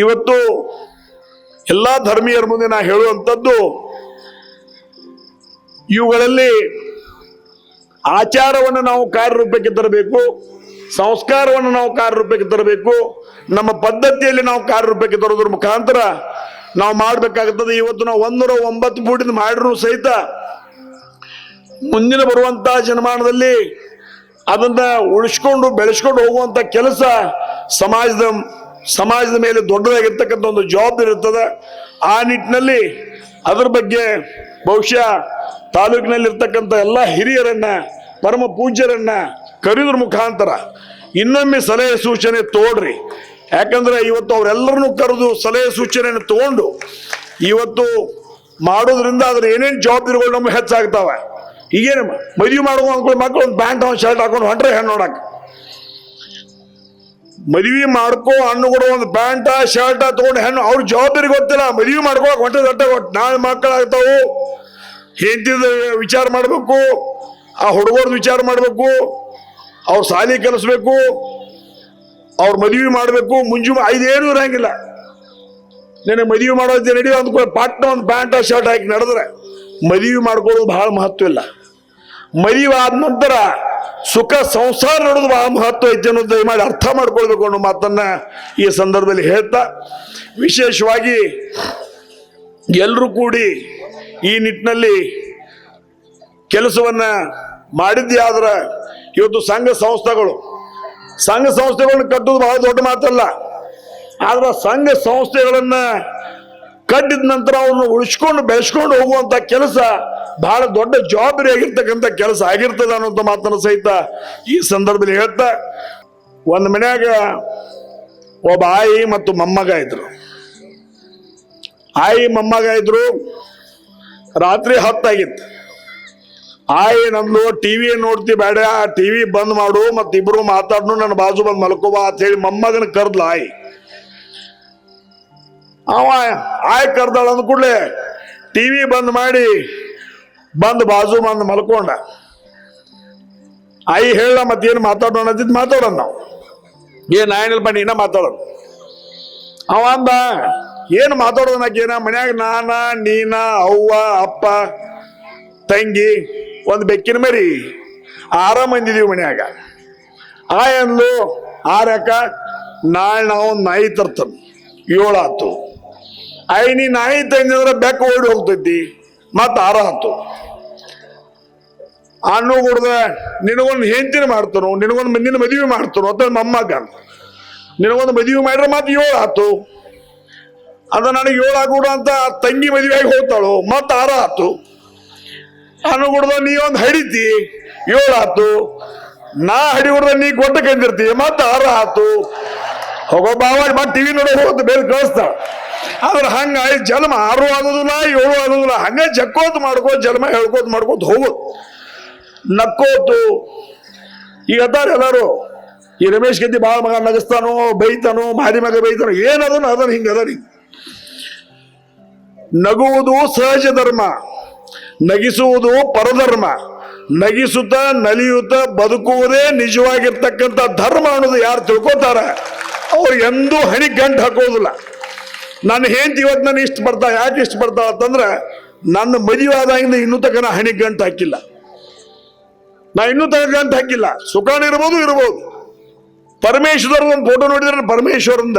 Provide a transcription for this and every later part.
ಇವತ್ತು ಎಲ್ಲ ಧರ್ಮೀಯರ ಮುಂದೆ ನಾ ಹೇಳುವಂಥದ್ದು, ಇವುಗಳಲ್ಲಿ ಆಚಾರವನ್ನು ನಾವು ಕಾರ್ಯರೂಪಕ್ಕೆ ತರಬೇಕು, ಸಂಸ್ಕಾರವನ್ನು ನಾವು ಕಾರ್ಯರೂಪಕ್ಕೆ ತರಬೇಕು, ನಮ್ಮ ಪದ್ಧತಿಯಲ್ಲಿ ನಾವು ಕಾರ್ಯರೂಪಕ್ಕೆ ತರೋದ್ರ ಮುಖಾಂತರ ನಾವು ಮಾಡಬೇಕಾಗುತ್ತದೆ. ಇವತ್ತು ನಾವು ಒಂದೂರ ಒಂಬತ್ತು ಫೂಟಿಂದ ಮಾಡಿದ್ರು ಸಹಿತ ಮುಂದಿನ ಬರುವಂತಹ ಜನಮಾನದಲ್ಲಿ ಅದನ್ನ ಉಳಿಸ್ಕೊಂಡು ಬೆಳೆಸ್ಕೊಂಡು ಹೋಗುವಂತ ಕೆಲಸ ಸಮಾಜದ ಸಮಾಜದ ಮೇಲೆ ದೊಡ್ಡದಾಗಿರ್ತಕ್ಕಂಥ ಒಂದು ಜವಾಬ್ದಾರಿ ಇರ್ತದೆ. ಆ ನಿಟ್ಟಿನಲ್ಲಿ ಅದ್ರ ಬಗ್ಗೆ ಬಹುಶಃ ತಾಲೂಕಿನಲ್ಲಿರ್ತಕ್ಕಂಥ ಎಲ್ಲ ಹಿರಿಯರನ್ನ, ಪರಮ ಪೂಜ್ಯರನ್ನ ಕರೆಯೋದ್ರ ಮುಖಾಂತರ ಇನ್ನೊಮ್ಮೆ ಸಲಹೆ ಸೂಚನೆ ತೋಡ್ರಿ. ಯಾಕಂದ್ರೆ ಇವತ್ತು ಅವರೆಲ್ಲರನ್ನು ಕರೆದು ಸಲಹೆ ಸೂಚನೆಯನ್ನು ತಗೊಂಡು ಇವತ್ತು ಮಾಡೋದ್ರಿಂದ ಅದ್ರ ಏನೇನು ಜವಾಬ್ದಾರಿಗಳು ನಮ್ಗೆ ಹೆಚ್ಚಾಗ್ತಾವೆ. ಈಗೇನು ಮದುವೆ ಅಂದ್ಕೊಳ್ಳಿ ಮಕ್ಕಳು ಒಂದು ಪ್ಯಾಂಟ್ ಒಂದು ಶರ್ಟ್ ಹಾಕೊಂಡು ಹೊಂಟ್ರೆ ಹೆಣ್ಣು ನೋಡಕ್ ಮದುವೆ ಮಾಡ್ಕೋ ಹಣ್ಣು ಕೂಡ ಒಂದು ಪ್ಯಾಂಟ ಶರ್ಟ ತಗೊಂಡು ಹೆಣ್ಣು, ಅವ್ರ ಜವಾಬ್ದಾರಿ ಗೊತ್ತಿಲ್ಲ. ಮದುವೆ ಮಾಡ್ಕೊಳಕ್ ಹೊಟ್ಟೆ ದಟ್ಟ ನಾಳೆ ಮಕ್ಕಳಾಗ್ತಾವು. ಹೆಂಡತಿದ ವಿಚಾರ ಮಾಡಬೇಕು, ಆ ಹುಡುಗರ್ದು ವಿಚಾರ ಮಾಡಬೇಕು, ಅವ್ರ ಸಾಲಿ ಕಲಿಸ್ಬೇಕು, ಅವ್ರ ಮದುವೆ ಮಾಡಬೇಕು ಮುಂಜು ಐದೇನು ಇರಂಗಿಲ್ಲ. ನೆನೆ ಮದುವೆ ಮಾಡೋದು ನಡೆಯೋ ಅಂದ್ಕೊಂಡು ಪಟ್ಟ ಒಂದು ಪ್ಯಾಂಟ ಶರ್ಟ್ ಹಾಕಿ ನಡೆದ್ರೆ ಮದುವೆ ಮಾಡ್ಕೊಳ್ಳೋದು ಬಹಳ ಮಹತ್ವ ಇಲ್ಲ. ಮದುವೆ ಆದ ನಂತರ ಸುಖ ಸಂಸಾರ ನೋಡೋದು ಬಹಳ ಮಹತ್ವ ಐತೆ ಅನ್ನೋದು ದಯಮಾಡಿ ಅರ್ಥ ಮಾಡ್ಕೊಳ್ಬೇಕು ಅನ್ನೋ ಮಾತನ್ನ ಈ ಸಂದರ್ಭದಲ್ಲಿ ಹೇಳ್ತಾ, ವಿಶೇಷವಾಗಿ ಎಲ್ಲರೂ ಕೂಡಿ ಈ ನಿಟ್ಟಿನಲ್ಲಿ ಕೆಲಸವನ್ನ ಮಾಡಿದ್ದೇ ಆದ್ರೆ ಇವತ್ತು ಸಂಘ ಸಂಸ್ಥೆಗಳು, ಸಂಘ ಸಂಸ್ಥೆಗಳನ್ನ ಕಟ್ಟೋದು ಬಹಳ ದೊಡ್ಡ ಮಾತಲ್ಲ, ಆದ್ರೆ ಸಂಘ ಸಂಸ್ಥೆಗಳನ್ನ ಕಟ್ಟಿದ ನಂತರ ಅವ್ರನ್ನ ಉಳಿಸ್ಕೊಂಡು ಬೆಳೆಸ್ಕೊಂಡು ಹೋಗುವಂತ ಕೆಲಸ ಬಹಳ ದೊಡ್ಡ ಜವಾಬ್ದಾರಿ ಆಗಿರ್ತಕ್ಕಂಥ ಕೆಲಸ ಆಗಿರ್ತದ ಅನ್ನೋಂಥ ಮಾತನ್ನು ಸಹಿತ ಈ ಸಂದರ್ಭದಲ್ಲಿ ಹೇಳ್ತಾ, ಒಂದು ಮನ್ಯಾಗ ಒಬ್ಬ ಆಯಿ ಮತ್ತು ಮೊಮ್ಮಗ ಇದ್ರು. ಆಯಿ, ಮೊಮ್ಮಗ ಇದ್ರು, ರಾತ್ರಿ ಹತ್ತಾಗಿತ್ತು. ಆಯಿ ನಂದು, ಟಿವಿ ನೋಡ್ತಿ ಬೇಡ, ಟಿವಿ ಬಂದ್ ಮಾಡು ಮತ್ತೆ ಇಬ್ರು ಮಾತಾಡ್ನು, ನನ್ನ ಬಾಜು ಬಂದು ಮಲ್ಕೋಬಾ ಅಂತ ಹೇಳಿ ಮೊಮ್ಮಗನ ಕರ್ದ್ಲ ಆಯಿ. ಅವ ಆಯ್ ಕರ್ದಾಳ ಅಂದ ಕೂಡಲೇ ಟಿವಿ ಬಂದ್ ಮಾಡಿ ಬಂದ್ ಬಾಜು ಬಂದು ಮಲ್ಕೊಂಡ. ಐ ಹೇಳ, ಮತ್ತೇನು ಮಾತಾಡೋಣ ಅಂತಿದ್ ಮಾತಾಡೋಣ ನಾವು. ಏನ್ ಬಣ್ಣ ನೀನ ಮಾತಾಡೋಣ. ಅವ ಅಂದ, ಏನು ಮಾತಾಡೋದನಕೇನ ಮನ್ಯಾಗ ನಾನ, ನೀನ, ಅವ್ವ, ಅಪ್ಪ, ತಂಗಿ, ಒಂದು ಬೆಕ್ಕಿನ ಮರಿ. ಆರಾಮ ಅಂದಿದೀವಿ ಮನ್ಯಾಗ. ಆ ಅಂದ್ಲು ಆರಕ ನಾಳೆ ನಾವು ನಾಯಿ ತರ್ತನ್. ಏಳಾತು ಐ ನೀ ನಾಯಿ ತಂದಿದ್ರೆ ಬೆಕ್ಕ ಓಡಿ ಹೋಗ್ತೈತಿ. ಮತ್ತ ಹತ್ತು ಹಣ್ಣು ಕುಡ್ದ ನಿನಗೊಂದು ಹೆಂಡತಿನ ಮಾಡ್ತಾನು, ನಿನಗೊಂದು ನಿನ್ನ ಮದುವೆ ಮಾಡ್ತಾನು ಅಂತ ಮೊಮ್ಮಗ. ನಿನಗೊಂದು ಮದುವೆ ಮಾಡಿದ್ರೆ ಮತ್ತೆ ಏಳು ಆತು. ಅದ ನನಗೆ ಏಳು ಆಗ್ಬಿಡು ಅಂತ ತಂಗಿ ಮದುವೆ ಆಗಿ ಹೋಗ್ತಾಳು, ಮತ್ತೆ ಆರ ಆತು. ಹಣ್ಣು ಕುಡ್ದ ನೀ ಒಂದು ಹಡಿತಿ, ಏಳು ಆತು. ನಾ ಹಡಿ ಕುಡ್ದ ನೀ ಕೊಟ್ಟ ಕಂದಿರ್ತಿ ಮತ್ತೆ ಆರ ಆತು. ಹೋಗೋ ಬಾವ ಮತ್ತೆ ಟಿವಿ ನೋಡೋ ಹೋಗುತ್ತೆ ಬೇರೆ ಕಳಿಸ್ತಾಳ. ಆದ್ರೆ ಹಂಗಾಗಿ ಜನ್ಮ ಆರು ಆಗೋದಿಲ್ಲ, ಏಳು ಆಗೋದಿಲ್ಲ. ಹಂಗೆ ಜಕ್ಕೋತ್ ಮಾಡ್ಕೋತ ಜನ್ಮ ಹೇಳ್ಕೋತ ಮಾಡ್ಕೋತ ಹೋಗೋದು ನಕ್ಕೋತು. ಈಗ ಅದಾರ ಎಲ್ಲಾರು. ಈ ರಮೇಶ್ ಗೆದ್ದಿ ಬಾಳ ಮಗ ನಗಸ್ತಾನೋ, ಬೈತಾನೋ, ಮಾರಿ ಮಗ ಬೈತಾನೋ ಏನದನು ಅದನ್ನ ಹಿಂಗ ಅದರಿ ನಗುವುದು ಸಹಜ ಧರ್ಮ, ನಗಿಸುವುದು ಪರಧರ್ಮ, ನಗಿಸುತ್ತ ನಲಿಯುತ್ತ ಬದುಕುವುದೇ ನಿಜವಾಗಿರ್ತಕ್ಕಂಥ ಧರ್ಮ ಅನ್ನೋದು ಯಾರು ತಿಳ್ಕೊತಾರ? ಅವ್ರು ಎಂದೂ ಹಣಿ ಗಂಟು ಹಾಕೋದಿಲ್ಲ. ನನ್ನ ಹೆಂಡತಿ ಇವತ್ತು ನಾನು ಇಷ್ಟು ಬರ್ತಾ ಯಾಕೆ ಇಷ್ಟು ಬರ್ತಾಳ ಅಂತಂದ್ರೆ, ನನ್ನ ಮದುವೆ ಇನ್ನು ತನಕ ನಾ ಗಂಟು ಹಾಕಿಲ್ಲ. ನಾ ಇನ್ನೂ ತನಕ ಗಂಟು ಹಾಕಿಲ್ಲ. ಸುಖಾನ ಇರ್ಬೋದು ಇರ್ಬೋದು. ಪರಮೇಶ್ವರ ಒಂದು ಫೋಟೋ ನೋಡಿದ್ರೆ ಪರಮೇಶ್ವರಂದ.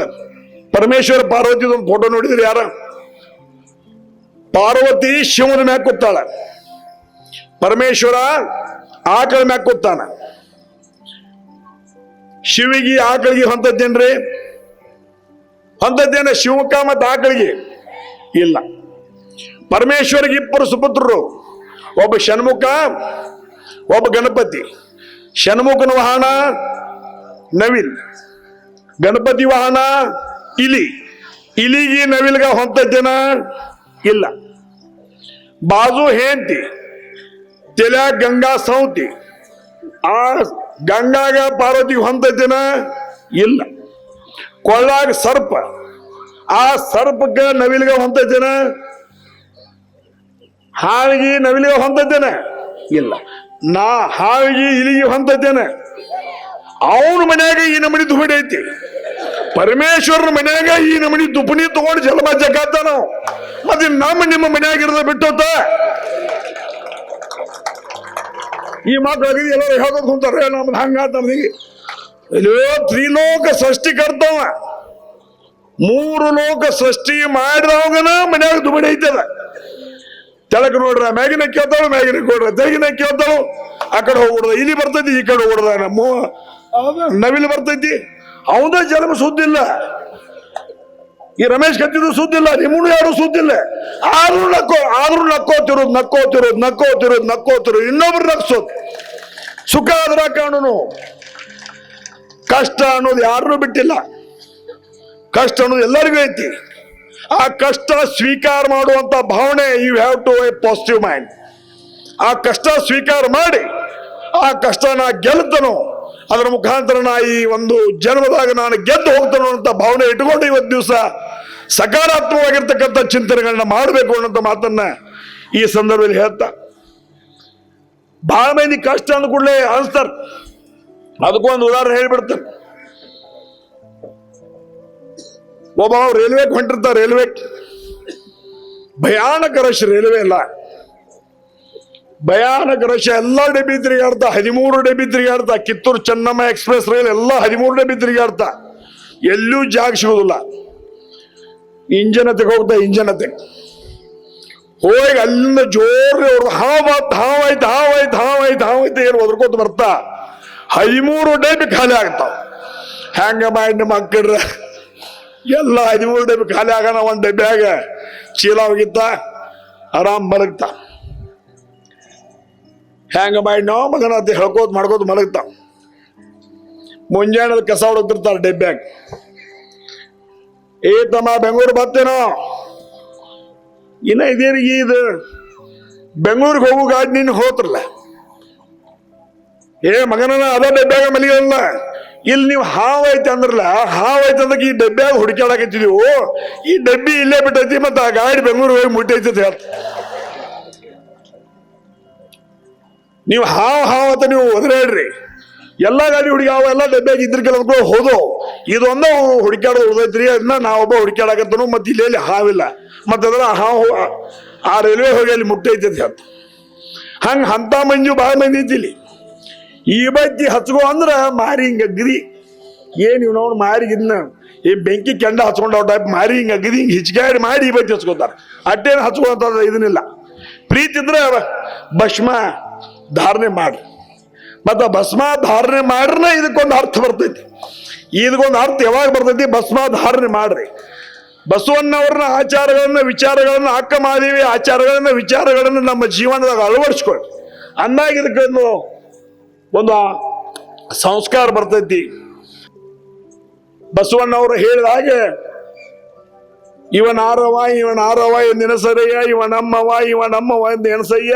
ಪರಮೇಶ್ವರ ಪಾರ್ವತಿ ಒಂದು ಫೋಟೋ ನೋಡಿದ್ರೆ ಯಾರ? ಪಾರ್ವತಿ ಶಿವನ ಮ್ಯಾಗ ಕೂತಾಳ. ಪರಮೇಶ್ವರ ಆಕಳ ಮ್ಯಾಗ ಕೂತಾನ. ಶಿವಿಗೆ ಆಕಳಿಗೆ ಹೊಂತದ್ದೇನ್ರಿ ಹೊಂತದ್ದೇನ ಶಿವಕ ಮತ್ತು ಆಕಳಿಗೆ ಇಲ್ಲ. ಪರಮೇಶ್ವರಿಗೆ ಇಬ್ಬರು ಸುಪುತ್ರರು. ಒಬ್ಬ ಷಣ್ಮುಖ, ಒಬ್ಬ ಗಣಪತಿ. ಷಣ್ಮುಖನ ವಾಹನ ನವಿಲ್. ಗಣಪತಿ ವಾಹನ ಇಲಿ. ಇಲಿಗೆ ನವಿಲ್ಗ ಹೊಂತ ಹೊಂತದ್ದೇನ ಇಲ್ಲ. ಬಾಜು ಹೇಂತಿ ತೆಲ ಗಂಗಾ ಸೌತಿ. ಆ ಗಂಗಾಗ ಪಾರ್ವತಿ ಹೊಂತದ್ದೇನ ಇಲ್ಲ. ಕೊಳ್ಳಾಗ ಸರ್ಪ. ಆ ಸರ್ಪಕ್ಕ ನವಿಲ್ಗ ಹೊಂತೈತೇನ ಹಾವಿಗೆ ನವಿಲಿಗೆ ಹೊಂತದ್ದೇನೆ ಇಲ್ಲ, ನಾ ಹಾವಿಗೆ ಇಲಿಗೆ ಹೊಂತದ್ದೇನೆ ಅವನ ಮನ್ಯಾಗ ಈ ನಮನಿ ದುಪಡಿ ಐತಿ. ಪರಮೇಶ್ವರನ ಮನ್ಯಾಗ ಈ ನಮನಿ ದುಪಣಿ ತಗೊಂಡು ಜಲಮ ನಾವು. ಮತ್ತೆ ನಮ್ಮ ನಿಮ್ಮ ಮನ್ಯಾಗ ಇರದ ಬಿಟ್ಟೋತ. ಈ ಮಾತು ಎಲ್ಲರೂ ಹೇಳೋದು ಕುಂತಾರ ನಮ್ದು ಹಂಗ ತ್ರಿಲೋಕ ಸೃಷ್ಟಿ ಕರ್ತವ ಮೂರು ಲೋಕ ಸೃಷ್ಟಿ ಮಾಡಿದವಗನ ಮನ್ಯಾಗ ದುಬಡಿ ಐತದ. ಕೆಳಗೆ ನೋಡ್ರ ಮ್ಯಾಗಿನ ಕೇಳ್ತಾಳು ಮ್ಯಾಗಿನ ಕೊಡ್ರ ತೆಗಿನ ಕೇಳ್ತಾಳು ಆ ಕಡೆ ಹೋಗ್ಬಿಡ್ದ ಇಲ್ಲಿ ಬರ್ತೈತಿ ಈ ಕಡೆ ಹೋಗ್ಬಿಡ್ದ ನಮ್ಮ ನವಿಲು ಬರ್ತೈತಿ. ಅವನ ಜನ್ಮ ಸುದ್ದಿಲ್ಲ ಈ ರಮೇಶ್ ಕತ್ತಿದ್ದು ಸುದ್ದಿಲ್ಲ ನಿಮ್ಮನ್ನು ಯಾರು ಸುದ್ದಿಲ್ಲ ಆದ್ರೂ ನಕ್ಕೋ ಆದ್ರೂ ನಕ್ಕೋತಿರೋದು ನಕ್ಕೋತಿರೋದು ನಕ್ಕೋತಿರೋದು ನಕ್ಕೋತಿರೋದು ಇನ್ನೊಬ್ರು ನಕ್ಸೋದು. ಸುಖ ಆದ್ರ ಕಾಣುನು. ಕಷ್ಟ ಅನ್ನೋದು ಯಾರನ್ನೂ ಬಿಟ್ಟಿಲ್ಲ. ಕಷ್ಟ ಅನ್ನೋದು ಎಲ್ಲರಿಗೂ ಐತಿ. ಆ ಕಷ್ಟ ಸ್ವೀಕಾರ ಮಾಡುವಂತ ಭಾವನೆ you have to a positive mind ಆ ಕಷ್ಟ ಸ್ವೀಕಾರ ಮಾಡಿ, ಆ ಕಷ್ಟ ನಾ ಗೆಲ್ತನು. ಅದರ ಮುಖಾಂತರ ನಾ ಈ ಒಂದು ಜನ್ಮದಾಗ ನಾನು ಗೆದ್ದು ಹೋಗ್ತಾನೋ ಅಂತ ಭಾವನೆ ಇಟ್ಕೊಂಡು ಇವತ್ತು ದಿವಸ ಸಕಾರಾತ್ಮಕವಾಗಿರ್ತಕ್ಕಂಥ ಚಿಂತನೆಗಳನ್ನ ಮಾಡಬೇಕು ಅನ್ನೋಂಥ ಮಾತನ್ನ ಈ ಸಂದರ್ಭದಲ್ಲಿ ಹೇಳ್ತಾ. ಬಹಳ ಮಂದಿ ಕಷ್ಟ ಅಂದ ಕೂಡಲೇ ಅನ್ಸ್ತಾರ ಅದಕ್ಕೂ ಒಂದು ಉದಾಹರಣೆ ಹೇಳ್ಬಿಡ್ತೇನೆ. ಒಬ್ಬ ರೈಲ್ವೆ ಹೊಂಟಿರ್ತಾರ ರೈಲ್ವೆ ಭಯಾನಕ ರಶ್ ರೈಲ್ವೆ ಅಲ್ಲ ಭಯಾನಕ ರಶ್ ಎಲ್ಲ ಡೆಬ್ಬಿ ತಿರುಗಾಡ್ತಾ, ಹದಿಮೂರು ಡೆಬ್ಬಿ ತಿರುಗಾಡ್ತಾ, ಕಿತ್ತೂರು ಚೆನ್ನಮ್ಮ ಎಕ್ಸ್ಪ್ರೆಸ್ ರೈಲ್ ಎಲ್ಲ ಹದಿಮೂರು ಡೆಬ್ಬಿ ತಿರುಗಾಡ್ತಾ. ಎಲ್ಲೂ ಜಾಗ ಸಿಗೋದಿಲ್ಲ. ಇಂಜನ್ ಹತ್ತಿಗೆ ಹೋಗ್ತಾ ಇಂಜನ್ ಹತ್ತಿಗೆ ಹೋಗಿ ಅಲ್ಲಿಂದ ಜೋರ್ ಹಾವ್ ಹಾವಾಯ್ತು ಹಾವ್ ಆಯ್ತು ಹಾವ್ ಆಯ್ತು ಹಾವ್ ಆಯ್ತು ಹಾವ್ ಆಯ್ತು, ಏನು ಒದ್ರಕೋತ ಬರ್ತಾ. ಹದಿಮೂರು ಡಬ್ಬಿ ಖಾಲಿ ಆಗ್ತಾವ. ಹ್ಯಾಂಗ ಮಾಡಿ ಮಕ್ಕಳ್ರ ಎಲ್ಲ ಹದಿಮೂರು ಡಬ್ಬಿ ಖಾಲಿ ಆಗೋಣ ಒಂದು ಡಬ್ಬ್ಯಾಗ ಚೀಲ ಹೋಗಿತ್ತ, ಆರಾಮ್ ಮಲಗ್ತಾ ಹ್ಯಾಂಗ ಮಾಡಿ ನಾವು ಮಗನ ಅಂತ ಹೇಳ್ಕೋತ ಮಾಡ್ಕೋತ ಮಲಗ್ತಾ ಮುಂಜಾನೆ ಕಸ ಹೊಡತಿರ್ತಾರೆ ಡಬ್ಬ್ಯಾಗ ಏ ತಮ್ಮ, ಬೆಂಗಳೂರು ಬರ್ತೇನೋ? ಇನ್ನ ಇದೇನಿಗೆ ಇದು? ಬೆಂಗಳೂರಿಗೆ ಹೋಗು ಗಾಡಿ ನೀನು ಹೋತ್ರಲ್ಲ ಏ ಮಗನ ಅದ ಡಬ್ಬ್ಯಾಗ ಮಲಿಗಲ್ಲ ಇಲ್ಲಿ ನೀವು ಹಾವು ಐತೆ ಅಂದ್ರಲ್ಲ, ಹಾವು ಐತೆ ಅಂದಕ್ಕೆ ಈ ಡಬ್ಬ್ಯಾಗ ಹುಡುಕಾಡಕತ್ತಿದೀವು ಈ ಡಬ್ಬಿ ಇಲ್ಲೇ ಬಿಟ್ಟೈತಿ ಮತ್ತೆ ಆ ಗಾಡಿ ಬೆಂಗಳೂರು ಹೋಗಿ ಮುಟ್ಟೈತಿ ಅಂತ ಹೇಳ್ತ. ನೀವು ಹಾವ್ ಹಾವ್ ಅಂತ ನೀವು ಒದರಾಡ್ರಿ ಎಲ್ಲ ಗಾಡಿ ಹುಡುಗಾವ ಎಲ್ಲ ಡಬ್ಬ್ಯಾಗ ಇದ್ರ ಕೆಲವು ಹೋದೋ, ಇದೊಂದ ಹುಡುಕಾಡೋದು ಉಳಿದೈತ್ರಿ, ಅದನ್ನ ನಾವೊಬ್ಬ ಹುಡುಕಾಡಕತ್ತನು ಮತ್ತೆ ಇಲ್ಲಿ ಹಾವಿಲ್ಲ ಮತ್ತೆ ಅದರ ಹಾವು ಆ ರೈಲ್ವೆ ಹೋಗಿ ಅಲ್ಲಿ ಮುಟ್ಟೈತಿ ಅಂತ ಹೇಳ್ತ. ಹಂಗ ಅಂತ ಮಂಜು ಭಾಳ ಮಂದಿ ಇದ್ದಿಲ್ಲಿ. ಈ ಬತ್ತಿ ಹಚ್ಕೋ ಅಂದ್ರ ಮಾರಿ ಹಿಂಗ ಅಗ್ದಿ ಏನ್ ಇವ್ ನೋಡ್ ಮಾರಿ ಇದನ್ನ ಈ ಬೆಂಕಿ ಕೆಂಡ ಹಚ್ಕೊಂಡ ಟೈಪ್ ಮಾರಿ ಹಿಂಗ ಅಗ್ರಿ, ಹಿಂಗ ಹಿಚ್ಕಾಡಿ ಮಾಡಿ ಈ ಬತ್ತಿ ಹಚ್ಕೋತಾರ. ಅಟ್ಟೇನು ಹಚ್ಕೋತ ಇದನ್ನಿಲ್ಲ. ಪ್ರೀತಿ ಇದ್ರೆ ಭಸ್ಮ ಧಾರಣೆ ಮಾಡ್ರಿ. ಮತ್ತ ಭಸ್ಮ ಧಾರಣೆ ಮಾಡ್ರನ ಇದಕ್ಕೊಂದು ಅರ್ಥ ಬರ್ತೈತಿ. ಇದಕ್ಕೊಂದು ಅರ್ಥ ಯಾವಾಗ ಬರ್ತೈತಿ? ಭಸ್ಮ ಧಾರಣೆ ಮಾಡ್ರಿ. ಬಸವಣ್ಣವ್ರನ್ನ ಆಚಾರಗಳನ್ನ, ವಿಚಾರಗಳನ್ನ ಅಕ್ಕ ಮಾದೇವಿ ಆಚಾರಗಳನ್ನ, ವಿಚಾರಗಳನ್ನ ನಮ್ಮ ಜೀವನದಾಗ ಅಳವಡಿಸ್ಕೊಳ್ಳಿ ಅಂದಾಗ ಇದಕ್ಕೊಂದು ಒಂದು ಸಂಸ್ಕಾರ ಬರ್ತೈತಿ. ಬಸವಣ್ಣವರು ಹೇಳಿದ ಹಾಗೆ ಇವನ ಆರವ ಇವನ ಆರವ ನೆನಸರಯ್ಯ ಎನಸರಯ್ಯ ಇವ ಎಂದು ಎನಸಯ್ಯ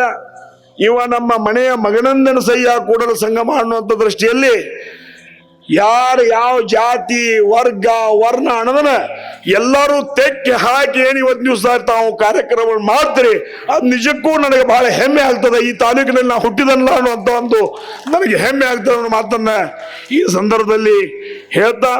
ಇವ ನಮ್ಮ ಮನೆಯ ಮಗನಂದೆನಸಯ್ಯ ಕೂಡಲ ಸಂಗಮ ಅನ್ನುವಂಥ ದೃಷ್ಟಿಯಲ್ಲಿ ಯಾರು ಯಾವ ಜಾತಿ, ವರ್ಗ, ವರ್ಣ ಅನ್ನೋದನ್ನ ಎಲ್ಲರೂ ತೆಕ್ಕಿ ಹಾಕಿ ಏನು ಇವತ್ತು ದಿವಸ ತಾವು ಕಾರ್ಯಕ್ರಮ ಮಾಡ್ತೀರಿ, ಅದು ನಿಜಕ್ಕೂ ನನಗೆ ಬಹಳ ಹೆಮ್ಮೆ ಆಗ್ತದೆ. ಈ ತಾಲೂಕಿನಲ್ಲಿ ನಾವು ಹುಟ್ಟಿದಲ್ಲ ಅನ್ನುವಂಥ ಒಂದು ನನಗೆ ಹೆಮ್ಮೆ ಆಗ್ತದೆ ಅನ್ನೋ ಮಾತನ್ನ ಈ ಸಂದರ್ಭದಲ್ಲಿ ಹೇಳ್ತಾ